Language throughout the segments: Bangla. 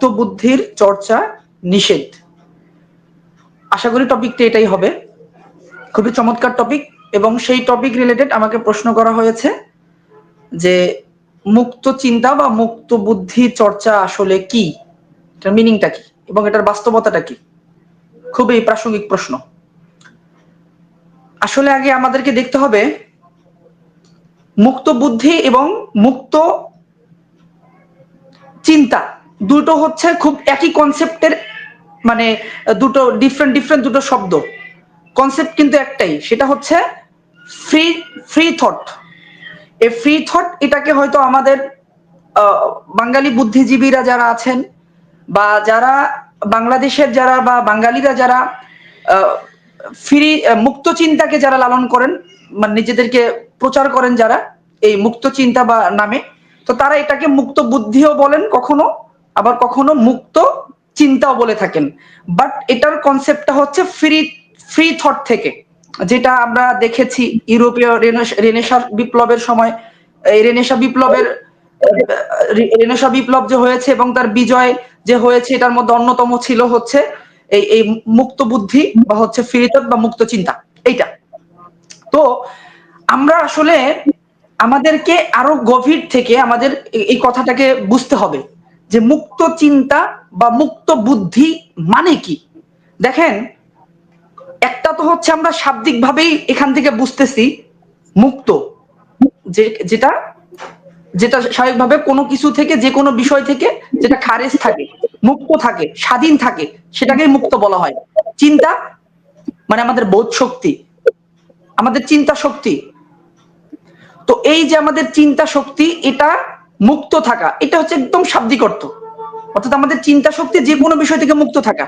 মুক্ত বুদ্ধির চর্চা নিষেধ। আশা করি টপিকটা এটাই হবে। খুবই চমৎকার টপিক এবং সেই টপিক রিলেটেড আমাকে প্রশ্ন করা হয়েছে যে মুক্ত চিন্তা বা মুক্ত বুদ্ধি চর্চা আসলে কি? এটার মিনিংটা কি? এবং এটার বাস্তবতাটা কি? খুবই প্রাসঙ্গিক প্রশ্ন। আসলে আগে আমাদেরকে দেখতে হবে, মুক্ত বুদ্ধি এবং মুক্ত চিন্তা দুটো হচ্ছে খুব একই কনসেপ্টের মানে দুটো ডিফারেন্ট ডিফারেন্ট দুটো শব্দ। কনসেপ্ট কিন্তু একটাই, সেটা হচ্ছে ফ্রি ফ্রি থট এই ফ্রি থট এটাকে হয়তো আমাদের বাঙালি বুদ্ধিজীবীরা যারা আছেন বা যারা বাংলাদেশের যারা বা বাঙালিরা যারা ফ্রি মুক্ত চিন্তাকে যারা লালন করেন মানে নিজেদেরকে প্রচার করেন যারা, এই মুক্ত চিন্তা বা নামে, তো তারা এটাকে মুক্ত বুদ্ধিও বলেন কখনো। আবার কখনো মুক্ত চিন্তাও বলে থাকেন। বাট এটার কনসেপ্টটা হচ্ছে ফ্রি ফ্রি থট থেকে। যেটা আমরা দেখেছি ইউরোপীয় রেনেসা বিপ্লবের সময়। রেনেসা বিপ্লবের রেনেসা বিপ্লব যে হয়েছে এবং তার বিজয় যে হয়েছে, এটার মধ্যে অন্যতম ছিল হচ্ছে এই এই মুক্ত বুদ্ধি বা হচ্ছে ফ্রি থট বা মুক্ত চিন্তা। এইটা। তো আমরা আসলে আমাদেরকে আরও গভীর থেকে আমাদের এই কথাটাকে বুঝতে হবে। যে মুক্ত চিন্তা বা মুক্ত বুদ্ধি মানে কি? দেখেন, একটা তো হচ্ছে আমরা শাব্দিক ভাবেই এখান থেকে বুঝতেছি মুক্ত। যেটা যেটা স্বাভাবিকভাবে কোনো কিছু থেকে, যে কোনো বিষয় থেকে যেটা খারেজ থাকে, মুক্ত থাকে, স্বাধীন থাকে, সেটাকেই মুক্ত বলা হয়। চিন্তা মানে আমাদের বোধ শক্তি, আমাদের চিন্তা শক্তি। তো এই যে আমাদের চিন্তা শক্তি, এটা মুক্ত থাকা, এটা হচ্ছে একদম শাব্দিক অর্থ। অর্থাৎ আমাদের চিন্তা শক্তি যে কোনো বিষয় থেকে মুক্ত থাকা।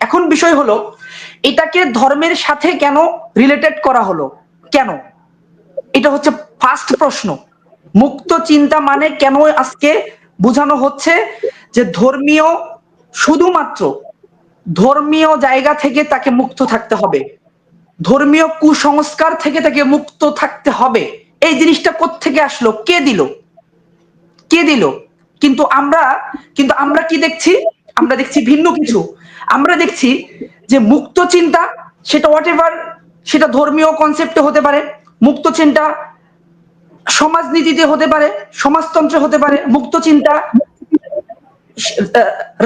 এখন বিষয় হলো, এটাকে ধর্মের সাথে কেন রিলেটেড করা হলো? কেন? এটা হচ্ছে ফার্স্ট প্রশ্ন। মুক্ত চিন্তা মানে কেন আজকে বোঝানো হচ্ছে যে ধর্মীয় শুধুমাত্র ধর্মীয় জায়গা থেকে তাকে মুক্ত থাকতে হবে। ধর্মীয় কুসংস্কার থেকে তাকে মুক্ত থাকতে হবে। এই জিনিসটা থেকে আসলো? কে দিল? কে দিল? কিন্তু আমরা কিন্তু আমরা কি দেখছি? আমরা দেখছি ভিন্ন কিছু। আমরা দেখছি যে মুক্ত চিন্তা, সেটা হোয়াট এভার সেটা ধর্মীয় কনসেপ্টে হতে পারে, মুক্ত চিন্তা সমাজনীতিতে হতে পারে, সমাজতন্ত্রে হতে পারে, মুক্ত চিন্তা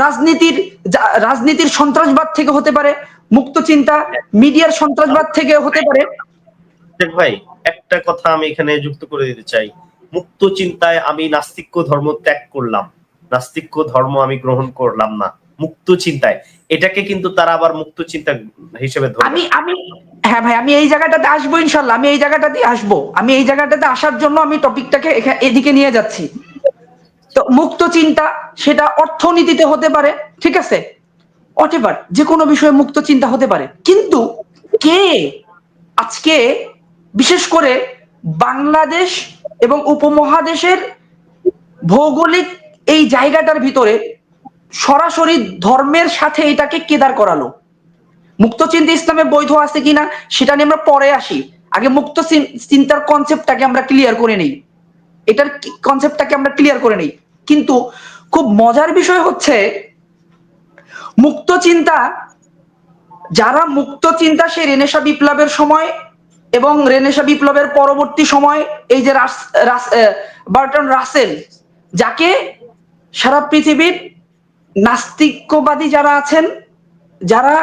রাজনীতির রাজনীতির সন্ত্রাসবাদ থেকে হতে পারে, মুক্ত চিন্তা, মিডিয়ার সন্ত্রাসবাদ থেকে হতে পারে। ভাই, একটা কথা আমি এখানে যুক্ত করে দিতে চাই। মুক্ত চিন্তায় আমি নাস্তিক্য ধর্ম ত্যাগ করলাম। নাস্তিক্য ধর্ম আমি গ্রহণ করলাম না। মুক্ত চিন্তায়। এটাকে কিন্তু তারা আবার মুক্ত চিন্তা হিসেবে আমি আমি হ্যাঁ ভাই, আমি এই জায়গাটাতে আসব ইনশাল্লাহ আমি এই জায়গাটাতে আসব। আমি এই জায়গাটাতে আসার জন্য আমি টপিকটাকে এদিকে নিয়ে যাচ্ছি। তো মুক্ত চিন্তা সেটা অর্থনীতিতে হতে পারে, ঠিক আছে? অটেভার যে কোনো বিষয়ে মুক্ত চিন্তা হতে পারে। কিন্তু কে আজকে, বিশেষ করে বাংলাদেশ এবং উপমহাদেশের ভৌগোলিক এই জায়গাটার ভিতরে সরাসরি ধর্মের সাথে এটাকে কেদার করালো। মুক্ত চিন্তা ইসলামে বৈধ আছে কিনা, সেটা নিয়ে আমরা পরে আসি। আগে মুক্ত চিন্তার কনসেপ্টটাকে আমরা ক্লিয়ার করে নেই। এটার কনসেপ্টটাকে আমরা ক্লিয়ার করে নেই। কিন্তু খুব মজার বিষয় হচ্ছে, মুক্ত চিন্তা, যারা মুক্ত চিন্তা সেই রেনেসা বিপ্লবের সময় এবং রেনেসা বিপ্লবের পরবর্তী সময় এই যে বার্টন রাসেল, যাকে সারা পৃথিবীর নাস্তিকবাদী যারা আছেন, যারা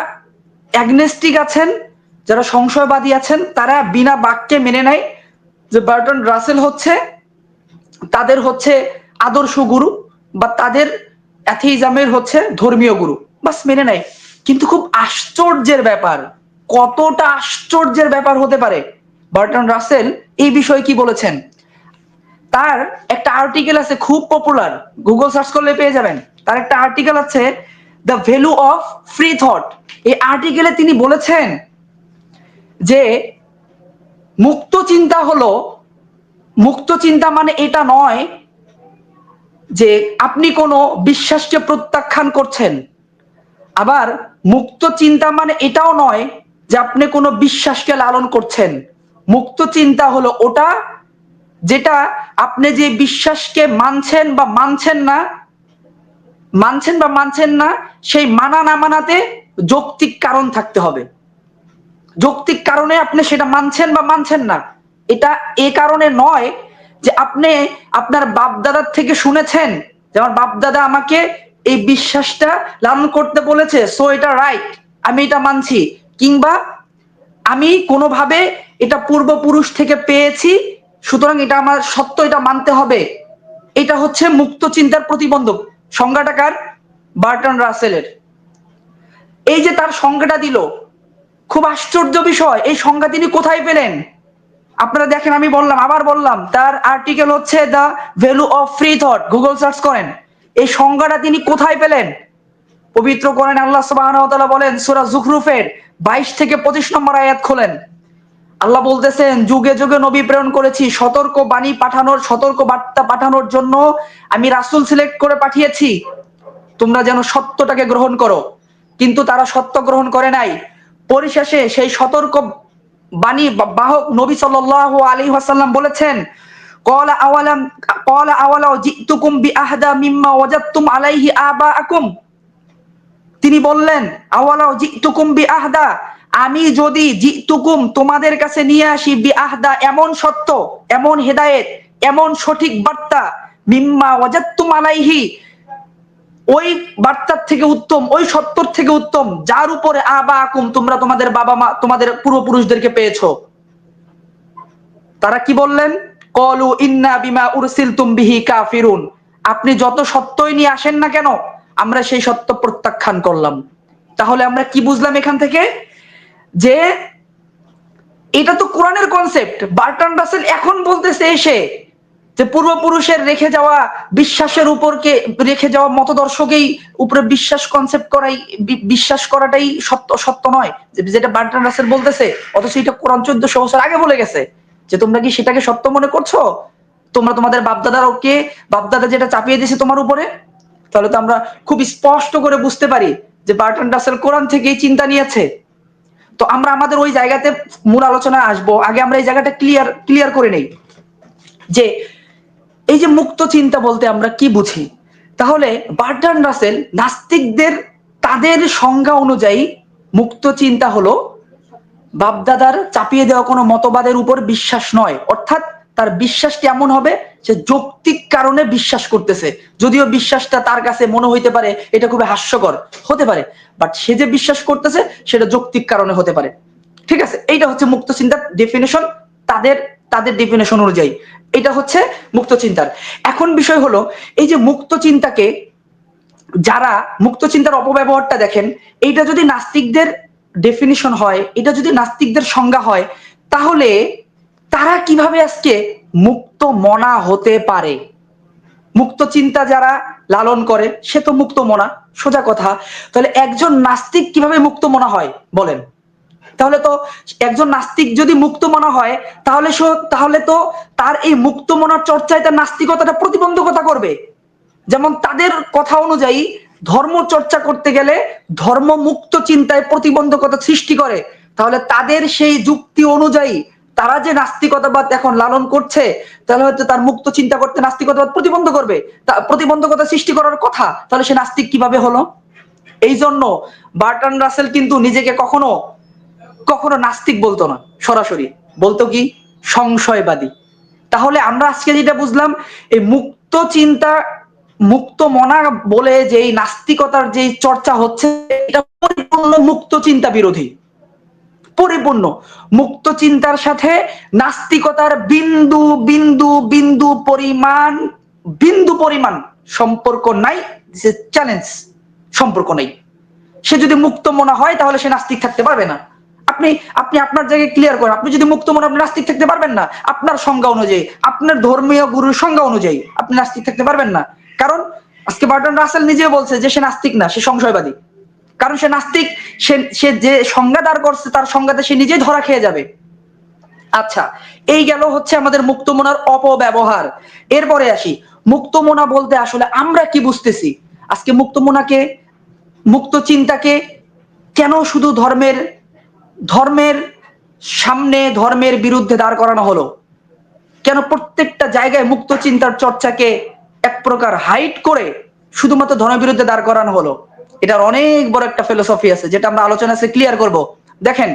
অ্যাগনেস্টিক আছেন, যারা সংশয়বাদী আছেন, তারা বিনা বাক্যে মেনে নেয় যে বার্টন রাসেল হচ্ছে, তাদের হচ্ছে আদর্শ গুরু বা তাদের অ্যাথিজামের হচ্ছে ধর্মীয় গুরু। বাস মেনে নেয়। কিন্তু খুব আশ্চর্যের ব্যাপার কতটা আশ্চর্যের ব্যাপার হতে পারে? বার্টন রাসেল এই বিষয়ে কি বলেছেন? তার একটা আর্টিকেল আছে খুব পপুলার গুগল সার্চ করলে পেয়ে যাবেন। তার একটা আর্টিকেল আছে the value of free thought এই আর্টিকেলে তিনি বলেছেন যে, মুক্ত চিন্তা হলো, মুক্ত চিন্তা মানে এটা নয় যে আপনি কোনো বিশ্বাসকে প্রত্যাখ্যান করছেন। আবার, মুক্ত চিন্তা মানে এটাও নয় যে আপনি কোনো বিশ্বাসকে লালন করছেন। মুক্ত চিন্তা হলো ওটা, যেটা আপনি যে বিশ্বাসকে মানছেন বা মানছেন না, মানছেন বা মানছেন না, সেই মানা না মানাতে যৌক্তিক কারণ থাকতে হবে। যৌক্তিক কারণে আপনি সেটা মানছেন বা মানছেন না। এটা এ কারণে নয় যে আপনি আপনার বাপদাদার থেকে শুনেছেন যে আমার বাপদাদা আমাকে এই বিশ্বাসটা লালন করতে বলেছে সো এটা রাইট আমি এটা মানছি। কিংবা আমি কোনোভাবে এটা পূর্বপুরুষ থেকে পেয়েছি, সুতরাং এটা আমার সত্য, এটা মানতে হবে। এটা হচ্ছে মুক্ত চিন্তার প্রতিবন্ধক। সংজ্ঞাটাকার বার্টন রাসেলের। এই যে তার সংজ্ঞাটা দিল, খুব আশ্চর্য বিষয়, এই সংজ্ঞা তিনি কোথায় পেলেন? আপনারা দেখেন, আমি বললাম, আবার বললাম, তার আর্টিকেল হচ্ছে the value of free thought Google search করেন। এই সংজ্ঞাটা তিনি কোথায় পেলেন? পবিত্র করেন আল্লাহ ওয়া বলেন, সূরা জুখরুফের 22 থেকে 25 নম্বর আয়াত খোলেন। আল্লাহ বলতেছেন, যুগে যুগে নবী প্রেরণ করেছি, সতর্ক বাণী পাঠানোর, সতর্ক বার্তা পাঠানোর জন্য আমি রাসূল সিলেক্ট করে পাঠিয়েছি। তোমরা যেন সত্যটাকে গ্রহণ করো। কিন্তু তারা সত্য গ্রহণ করে নাই। পরিশেষে সেই সতর্ক বাণী বাহক নবী সাল্লাল্লাহু আলাইহি ওয়াসাল্লাম বলেছেন, কলা আওয়ালাম, কলা আওয়ালাও জিতুকুম বি আহদা মিম্মা ওয়াজাদতুম আলাইহি আবাআকুম। তিনি বললেন আওয়ালাও জিতুকুম বিআহদা? আমি যদি জি জিতুকুম তোমাদের কাছে নিয়ে আসি বি আহদা এমন সত্য, এমন হেদায়েত, এমন সঠিক বার্তা, মিম্মা ওয়াজাদতুম আলাইহি, ওই বার্তার থেকে উত্তম, ওই সত্যর থেকে উত্তম, যার উপরে আবা আকুম তোমরা তোমাদের বাবা মা, তোমাদের পূর্বপুরুষদেরকে পেয়েছ। তারা কি বললেন? কলু ইন্না বিমা উরসিল বিহি কাফিরুন। আপনি যত সত্যই নিয়ে আসেন না কেন আমরা সেই সত্য প্রত্যাখ্যান করলাম। তাহলে আমরা কি বুঝলাম এখান থেকে? যে এটা তো কোরআনের কনসেপ্ট বার্টন রাসেল এখন বলতেছে এসে যে পূর্বপুরুষের রেখে যাওয়া বিশ্বাসের উপরকে, রেখে যাওয়া মতদর্শকেই উপরে বিশ্বাস কনসেপ্ট করাই বিশ্বাস করাটাই সত্য সত্য নয়। যেটা বার্টন রাসেল বলতেছে, অথচ এটা কোরআন চোদ্দশো বছর আগে বলে গেছে যে তোমরা কি সেটাকে সত্য মনে করছ? তোমরা তোমাদের বাপদাদার ওকে বাপদাদা যেটা চাপিয়ে দিয়েছে তোমার উপরে তাহলে তো আমরা খুব স্পষ্ট করে বুঝতে পারি যে বার্টন রাসেল কোরআন থেকেই চিন্তা নিয়েছে। তো আমরা আমাদের ওই জায়গাতে মূল আলোচনায় আসব। আগে আমরা এই জায়গাটা ক্লিয়ার ক্লিয়ার করে নেই। যে এই যে মুক্ত চিন্তা বলতে আমরা কি বুঝি? তাহলে বার্টন রাসেল নাস্তিকদের, তাদের সংজ্ঞা অনুযায়ী মুক্ত চিন্তা হলো, বাপদাদার চাপিয়ে দেওয়া কোনো মতবাদের উপর বিশ্বাস নয়। অর্থাৎ তার বিশ্বাস কেমন হবে, সে যৌক্তিক কারণে বিশ্বাস করতেছে। যদিও বিশ্বাসটা তার কাছে মনে হইতে পারে এটা খুবই হাস্যকর, হতে পারে। বাট সে যে বিশ্বাস করতেছে, সেটা যৌক্তিক কারণে হতে পারে। ঠিক আছে? এইটা হচ্ছে মুক্ত চিন্তার ডেফিনেশন তাদের তাদের ডেফিনেশন অনুযায়ী। এটা হচ্ছে মুক্ত চিন্তার। এখন বিষয় হলো, এই যে মুক্ত চিন্তাকে যারা, মুক্ত চিন্তার অপব্যবহারটা দেখেন, এইটা যদি নাস্তিকদের ডেফিনিশন হয়, এটা যদি নাস্তিকদের সংজ্ঞা হয়, তাহলে তারা কীভাবে আজকে মুক্ত মনা হতে পারে? মুক্ত চিন্তা যারা লালন করে, সে তো মুক্ত মনা, সোজা কথা। তাহলে একজন নাস্তিক কীভাবে মুক্ত মনা হয়, বলেন? তাহলে তো একজন নাস্তিক যদি মুক্ত মনা হয়, তাহলে তাহলে তো তার এই মুক্ত মনার চর্চায় তার নাস্তিকতাটা প্রতিবন্ধকতা করবে। যেমন তাদের কথা অনুযায়ী, ধর্ম চর্চা করতে গেলে ধর্ম মুক্ত চিন্তায় প্রতিবন্ধকতা সৃষ্টি করে। তাহলে তাদের সেই যুক্তি অনুযায়ী তারা যে নাস্তিকতাবাদ এখন লালন করছে, তাহলে হয়তো তার মুক্ত চিন্তা করতে নাস্তিকতাবাদ প্রতিবন্ধ করবে। প্রতিবন্ধকতা সৃষ্টি করার কথা, তাহলে সে নাস্তিক কীভাবে হলো? এই জন্য বার্টন রাসেল কিন্তু নিজেকে কখনো কখনো নাস্তিক বলতো না, সরাসরি। বলতো কি? সংশয়বাদী। তাহলে আমরা আজকে যেটা বুঝলাম, এই মুক্ত চিন্তা, মুক্ত মনা বলে যে এই নাস্তিকতার যে চর্চা হচ্ছে, এটা পরিপূর্ণ মুক্ত চিন্তা বিরোধী। পরিপূর্ণ। মুক্ত চিন্তার সাথে নাস্তিকতার বিন্দু বিন্দু বিন্দু পরিমাণ বিন্দু পরিমাণ সম্পর্ক নাই। চ্যালেঞ্জ সম্পর্ক নেই। সে যদি মুক্ত মনা হয়, তাহলে সে নাস্তিক থাকতে পারবে না। আপনি আপনি আপনার জায়গায় ক্লিয়ার করেন। আপনি যদি মুক্ত মনে আপনি নাস্তিক থাকতে পারবেন না। আপনার সংজ্ঞা অনুযায়ী, আপনার ধর্মীয় গুরুর সংজ্ঞা অনুযায়ী আপনি নাস্তিক থাকতে পারবেন না। কারণ, আজকে বার্টন রাসেল নিজে বলছে যে সে নাস্তিক না, সে সংশয়বাদী। কারণ সে নাস্তিক, সে সে যে সংজ্ঞা দাঁড় করছে তার সংজ্ঞাতে সে নিজেই ধরা খেয়ে যাবে। আচ্ছা এই গেল হচ্ছে আমাদের মুক্তমনার অপব্যবহার। এরপরে আসি, মুক্তমনা বলতে আসলে আমরা কি বুঝতেছি? আজকে মুক্তমনাকে, মুক্ত চিন্তাকে কেন শুধু ধর্মের ধর্মের সামনে, ধর্মের বিরুদ্ধে দাঁড় করানো হলো? কেন প্রত্যেকটা জায়গায় মুক্ত চিন্তার চর্চাকে এক প্রকার হাইট করে শুধুমাত্র ধর্মের বিরুদ্ধে দাঁড় করানো হলো? এটার অনেক বড় একটা ফিলোসফি আছে, যেটা আমরা আলোচনা ক্লিয়ার করব। দেখেন,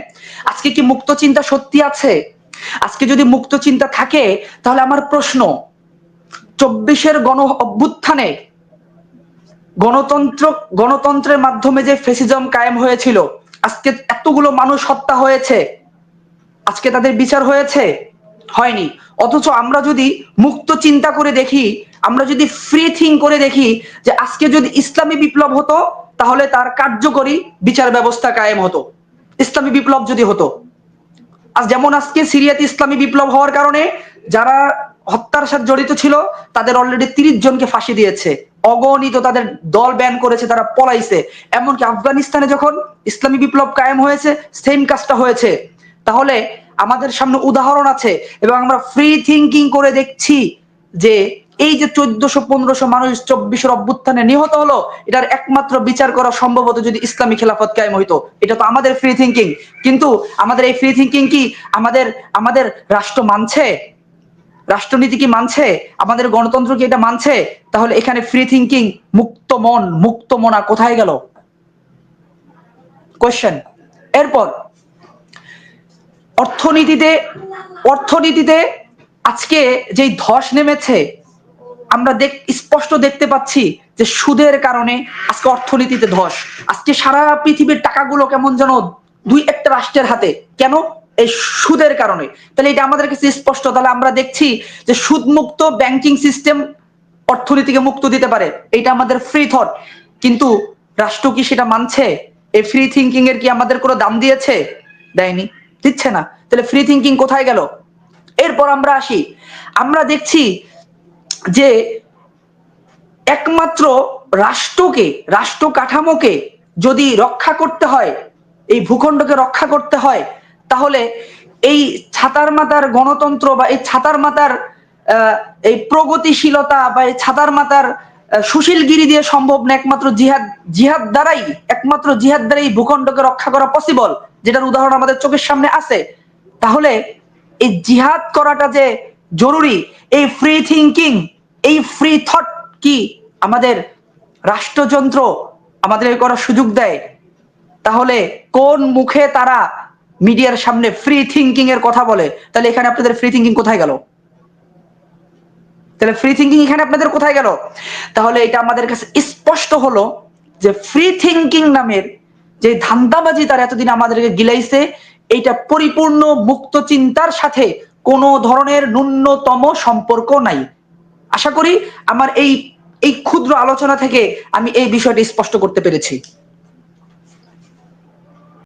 আজকে কি মুক্ত চিন্তা সত্যি আছে? আজকে যদি মুক্ত চিন্তা থাকে, তাহলে আমার প্রশ্ন, চব্বিশের গণ অভ্যুত্থানে গণতন্ত্র, গণতন্ত্রের মাধ্যমে যে ফেসিজম কায়েম হয়েছিল, আজকে এতগুলো মানুষ হত্যা হয়েছে, আজকে তাদের বিচার হয়েছে? হয়নি। অথচ আমরা যদি মুক্ত চিন্তা করে দেখি, আমরা যদি ফ্রি থিঙ্ক করে দেখি যে আজকে যদি ইসলামী বিপ্লব হতো তাহলে তার কার্যকরী বিচার ব্যবস্থা কায়েম হতো। ইসলামী বিপ্লব যদি হতো। আজ যেমন আজকে সিরিয়াতে ইসলামী বিপ্লব হওয়ার কারণে যারা হত্যার সাথে জড়িত ছিল, তাদের অলরেডি তিরিশ জনকে ফাঁসি দিয়েছে। অগণিত তাদের দল ব্যান করেছে, তারা পলাইছে। এমনকি আফগানিস্তানে যখন ইসলামী বিপ্লব কায়েম হয়েছে সেম কাজটা হয়েছে। তাহলে আমাদের সামনে উদাহরণ আছে এবং আমরা ফ্রি থিঙ্কিং করে দেখছি যে এই যে চোদ্দশো, পনেরোশো মানুষ চব্বিশের অভ্যুত্থানে নিহত হলো, এটার একমাত্র বিচার করা সম্ভব হতো যদি ইসলামী খেলাফত কায়েম হইতো। এটা তো আমাদের ফ্রি থিঙ্কিং কিন্তু আমাদের এই ফ্রি থিঙ্কিং কি আমাদের আমাদের রাষ্ট্র মানছে? রাষ্ট্রনীতি কি মানছে? আমাদের গণতন্ত্র কি এটা মানছে? তাহলে এখানে ফ্রি থিঙ্কিং মুক্ত মন, মুক্ত মনা কোথায় গেল? কোয়েশ্চেন এরপর, অর্থনীতিতে অর্থনীতিতে আজকে যেই ধস নেমেছে আমরা দেখ, স্পষ্ট দেখতে পাচ্ছি যে সুদের কারণে আজকে অর্থনীতিতে ধস। আজকে সারা পৃথিবীর টাকাগুলো কেমন যেন দুই একটা রাষ্ট্রের হাতে। কেন? এই সুদের কারণে। তাহলে এটা আমাদের কাছে স্পষ্ট। তাহলে আমরা দেখছি যে সুদমুক্ত ব্যাংকিং সিস্টেম অর্থনীতিকে মুক্ত দিতে পারে। এটা আমাদের ফ্রি থট কিন্তু রাষ্ট্র কি সেটা মানছে? এই ফ্রি থিঙ্কিং এর কি আমাদের কোনো দাম দিয়েছে? দেয়নি। দিচ্ছে না। তাহলে ফ্রি থিঙ্কিং কোথায় গেল? এরপর আমরা আসি। আমরা দেখছি যে একমাত্র রাষ্ট্রকে রাষ্ট্র কাঠামোকে যদি রক্ষা করতে হয়, এই ভূখণ্ডকে রক্ষা করতে হয়, তাহলে এই ছাতার মাতার গণতন্ত্র বা এই ছাতার মাতার এই প্রগতিশীলতা বা এই ছাতার মাতার সুশীলগিরি দিয়ে সম্ভব না একমাত্র জিহাদ জিহাদ দ্বারাই, একমাত্র জিহাদ দ্বারাই ভূখণ্ডকে রক্ষা করা পসিবল যেটার উদাহরণ আমাদের চোখের সামনে আছে। তাহলে এই জিহাদ করাটা যে জরুরি, এই ফ্রি থিঙ্কিং এই ফ্রি থট কি আমাদের রাষ্ট্রযন্ত্র আমাদের করার সুযোগ দেয়? তাহলে কোন মুখে তারা মিডিয়ার সামনে ফ্রি থিঙ্কিং এর কথা বলে? তাহলে এখানে আপনাদের ফ্রি থিঙ্কিং কোথায় গেল? তাহলে ফ্রি থিঙ্কিং এখানে আপনাদের কোথায় গেল? তাহলে এটা আমাদের কাছে স্পষ্ট হলো যে ফ্রি থিঙ্কিং নামের যে ধান্দাবাজি তারা এতদিন আমাদেরকে গিলাইছে, এইটা পরিপূর্ণ মুক্ত চিন্তার সাথে কোনো ধরনের ন্যূনতম সম্পর্ক নাই। আশা করি আমার এই এই ক্ষুদ্র আলোচনা থেকে আমি এই বিষয়টি স্পষ্ট করতে পেরেছি।